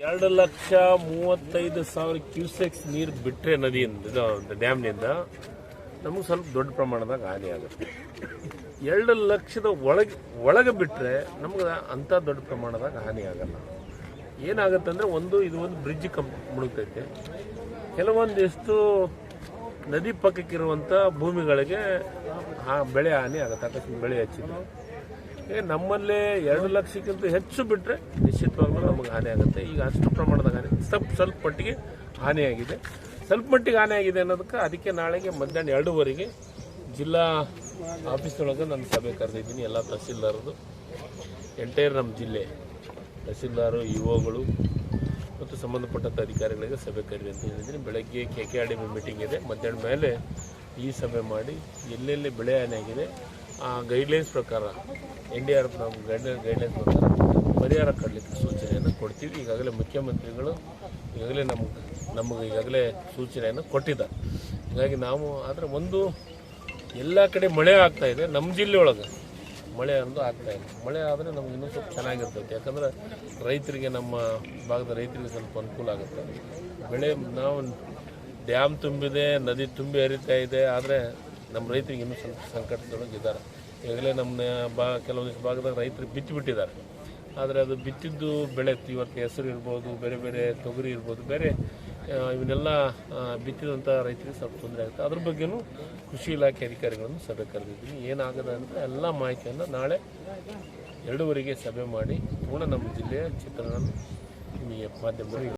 ಎರಡು ಲಕ್ಷ ಮೂವತ್ತೈದು ಸಾವಿರ ಕ್ಯೂಸೆಕ್ಸ್ ನೀರು ಬಿಟ್ಟರೆ ನದಿಯಿಂದ ಡ್ಯಾಮ್ನಿಂದ ನಮಗೆ ಸ್ವಲ್ಪ ದೊಡ್ಡ ಪ್ರಮಾಣದಾಗ ಹಾನಿ ಆಗುತ್ತೆ. ಎರಡು ಲಕ್ಷದ ಒಳಗೆ ಒಳಗೆ ಬಿಟ್ಟರೆ ನಮ್ಗೆ ಅಂಥ ದೊಡ್ಡ ಪ್ರಮಾಣದಾಗ ಹಾನಿ ಆಗಲ್ಲ. ಏನಾಗುತ್ತೆ ಅಂದರೆ ಒಂದು, ಇದು ಒಂದು ಬ್ರಿಡ್ಜ್ ಕಂಪ್ ಮುಳುಗ್ತೈತೆ. ಕೆಲವೊಂದಿಷ್ಟು ನದಿ ಪಕ್ಕಕ್ಕಿರುವಂಥ ಭೂಮಿಗಳಿಗೆ ಬೆಳೆ ಹಾನಿ ಆಗುತ್ತೆ. ಅಕಸ್ಮಾತ್ ಬೆಳೆ ಹಚ್ಚಿದ್ರೆ. ಈಗ ನಮ್ಮಲ್ಲೇ ಎರಡು ಲಕ್ಷಕ್ಕಿಂತ ಹೆಚ್ಚು ಬಿಟ್ಟರೆ ನಿಶ್ಚಿತವಾಗ್ಲೂ ನಮಗೆ ಹಾನಿ ಆಗುತ್ತೆ. ಈಗ ಅಷ್ಟು ಪ್ರಮಾಣದ ಹಾನಿ, ಸ್ವಲ್ಪ ಸ್ವಲ್ಪ ಮಟ್ಟಿಗೆ ಹಾನಿಯಾಗಿದೆ ಸ್ವಲ್ಪ ಮಟ್ಟಿಗೆ ಹಾನಿಯಾಗಿದೆ ಅನ್ನೋದಕ್ಕೆ ಅದಕ್ಕೆ ನಾಳೆಗೆ ಮಧ್ಯಾಹ್ನ ಎರಡೂವರೆಗೆ ಜಿಲ್ಲಾ ಆಫೀಸ್ನೊಳಗೆ ನಾನು ಸಭೆ ಕರೆದಿದ್ದೀನಿ, ಎಲ್ಲ ತಹಸೀಲ್ದಾರದು. ಎಂಟೈರ್ ನಮ್ಮ ಜಿಲ್ಲೆ, ತಹಸೀಲ್ದಾರು ಒಗಳು ಮತ್ತು ಸಂಬಂಧಪಟ್ಟಂಥ ಅಧಿಕಾರಿಗಳಿಗೆ ಸಭೆ ಕರೀರಿ ಅಂತ ಹೇಳಿದ್ದೀನಿ. ಬೆಳಗ್ಗೆ K K R D meeting ಇದೆ. ಮಧ್ಯಾಹ್ನ ಮೇಲೆ ಈ ಸಭೆ ಮಾಡಿ ಎಲ್ಲೆಲ್ಲಿ ಬೆಳೆ ಹಾನಿಯಾಗಿದೆ ಗೈಡ್ಲೈನ್ಸ್ ಪ್ರಕಾರ ಎನ್ ಡಿ ಆರ್ ಎಫ್ ನಮ್ಮ ಗೈಡ್ಲೈನ್ ಗೈಡ್ಲೈನ್ಸ್ ಪ್ರಕಾರ ಪರಿಹಾರ ಕೊಡಲಿಕ್ಕೆ ಸೂಚನೆಯನ್ನು ಕೊಡ್ತೀವಿ. ಈಗಾಗಲೇ ಮುಖ್ಯಮಂತ್ರಿಗಳು ಈಗಾಗಲೇ ನಮ್ಗೆ, ನಮಗೆ ಈಗಾಗಲೇ ಸೂಚನೆಯನ್ನು ಕೊಟ್ಟಿದ್ದಾರೆ. ಹೀಗಾಗಿ ನಾವು ಆದರೆ ಒಂದು ಎಲ್ಲ ಕಡೆ ಮಳೆ ಆಗ್ತಾ ಇದೆ ನಮ್ಮ ಜಿಲ್ಲೆ ಒಳಗೆ ಮಳೆ ಅಂದು ಆಗ್ತಾ ಇದೆ. ಮಳೆ ಆದರೆ ನಮ್ಗೆ ಇನ್ನೂ ಸ್ವಲ್ಪ ಚೆನ್ನಾಗಿರ್ತೈತೆ. ಯಾಕಂದ್ರೆ ರೈತರಿಗೆ ನಮ್ಮ ಭಾಗದ ರೈತರಿಗೆ ಸ್ವಲ್ಪ ಅನುಕೂಲ ಆಗುತ್ತೆ. ಬೆಳೆ, ನಾವು ಡ್ಯಾಮ್ ತುಂಬಿದೆ, ನದಿ ತುಂಬಿ ಹರಿತಾ ಇದೆ. ಆದರೆ ನಮ್ಮ ರೈತರಿಗೆ ಇನ್ನೂ ಸ್ವಲ್ಪ ಸಂಕಟದೊಳಗೆ ಇದ್ದಾರೆ ಈಗಲೇ ನಮ್ಮ ಬಾ ಕೆಲವೊಂದಿಷ್ಟು ಭಾಗದಾಗ ರೈತರು ಬಿತ್ತಿಬಿಟ್ಟಿದ್ದಾರೆ. ಆದರೆ ಅದು ಬಿತ್ತಿದ್ದು ಬೆಳೆ, ಇವತ್ತು ಹೆಸರು ಇರ್ಬೋದು, ಬೇರೆ ಬೇರೆ ತೊಗರಿ ಇರ್ಬೋದು, ಬೇರೆ ಇವನ್ನೆಲ್ಲ ಬಿತ್ತಿದಂಥ ರೈತರಿಗೆ ಸ್ವಲ್ಪ ತೊಂದರೆ ಆಗುತ್ತೆ. ಅದ್ರ ಬಗ್ಗೆನೂ ಕೃಷಿ ಇಲಾಖೆ ಅಧಿಕಾರಿಗಳನ್ನು ಸಭೆ ಕರೆದಿದ್ದೀನಿ. ಏನಾಗದ ಅಂತ ಎಲ್ಲ ಮಾಹಿತಿಯನ್ನು ನಾಳೆ ಎರಡೂವರೆಗೆ ಸಭೆ ಮಾಡಿ ಪೂರ್ಣ ನಮ್ಮ ಜಿಲ್ಲೆಯ ಚಿತ್ರಣ ನಿಮಗೆ ಮಾಧ್ಯಮದಲ್ಲಿ